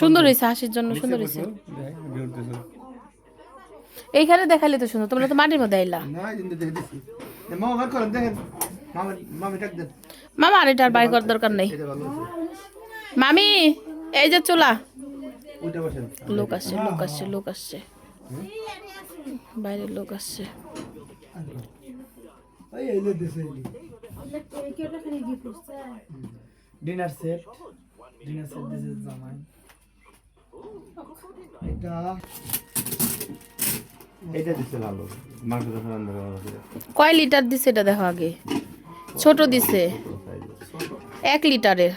সুন্দর হয়েছে হাসির জন্য সুন্দর হয়েছে। এইখানে দেখালে তো সুন্দর তোমরা তো মাটির মধ্যে আইলা। মামা আর এটা আর বাই করার দরকার নেই। মামি এই যে চুলা। লোক আসছে লোক আসছে লোক আসছে। বাইরের লোক আসছে। ডিনার সেট ডিনার সেট দিছে জামাই। এটা এটা দিছে ভালো মাংস যখন রান্না করা কয় লিটার দিছে এটা দেখো আগে? ছোট দিছে। এক লিটারের।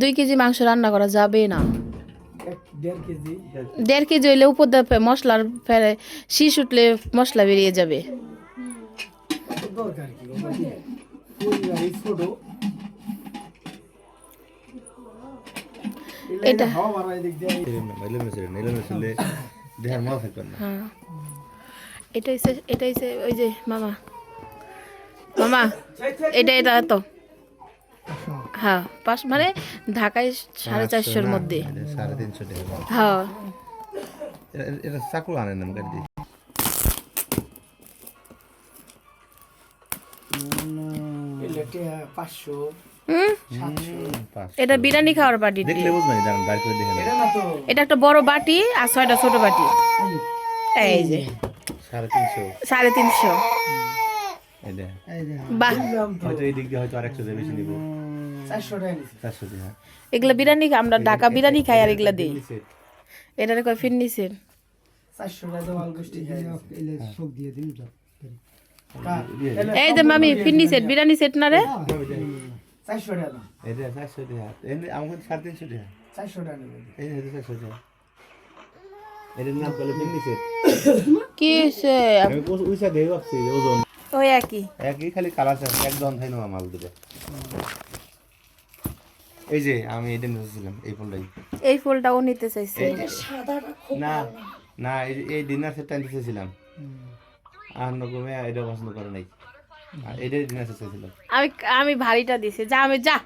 দুই কেজি মাংস রান্না করা যাবে না। দেড় কেজি। হইলে উপর দিয়ে মশলার ফেলে শীষ উঠলে মশলা বেরিয়ে যাবে দরকার কি পরিবারে ছোট এটা হ্যাঁ। এটা হইছে এটা হইছে ওই যে মামা। মামা এটা এটা তো। হ্যাঁ পাঁচ মানে ঢাকায় সাড়ে চারশোর মধ্যে। সাড়ে তিনশো টাকা। হ্যাঁ। এটা- চাকু আনেন পাঁচশো। এটা বিরিয়ানি খাওয়ার বাটি। দেখলে বুঝবেন দাঁড়ান বাইর করে দেখে এটা না তো এটা একটা বড় বাটি আর ছয়টা ছোট বাটি। এই যে। সাড়ে তিনশো। সাড়ে হ্যাঁ। এগুলা বিরিয়ানি আমরা ঢাকা বিরিয়ানি খাই আর এগুলা দিই। এটারে কয় ফির নিছেন এই যে মামি ফিরনি সেট বিরিয়ানি সেট না রে? চারশো টাকা। এটা চারশো দিয়ে এমনি আমাকে সাড়ে তিনশো দিয়ে চারশো টাকা নেবে। এই যে চারশো দিয়ে এটার নাম বলে পিন্ডি কি হইছে? আমি উইসা দিয়ে ভাবছি ওজন। ওই একই। একই খালি কালার আছে একদম থাই নেওয়া মাল দিবে এই যে আমি এটা এই ফুলটাই। এই ফুলটা ও নিতে চাইছে। না না এই এই ডিনার সেটটা আর নকমে এটা পছন্দ করে নাই। আমি আমি ভারীটা দিছি। যা আমি যা।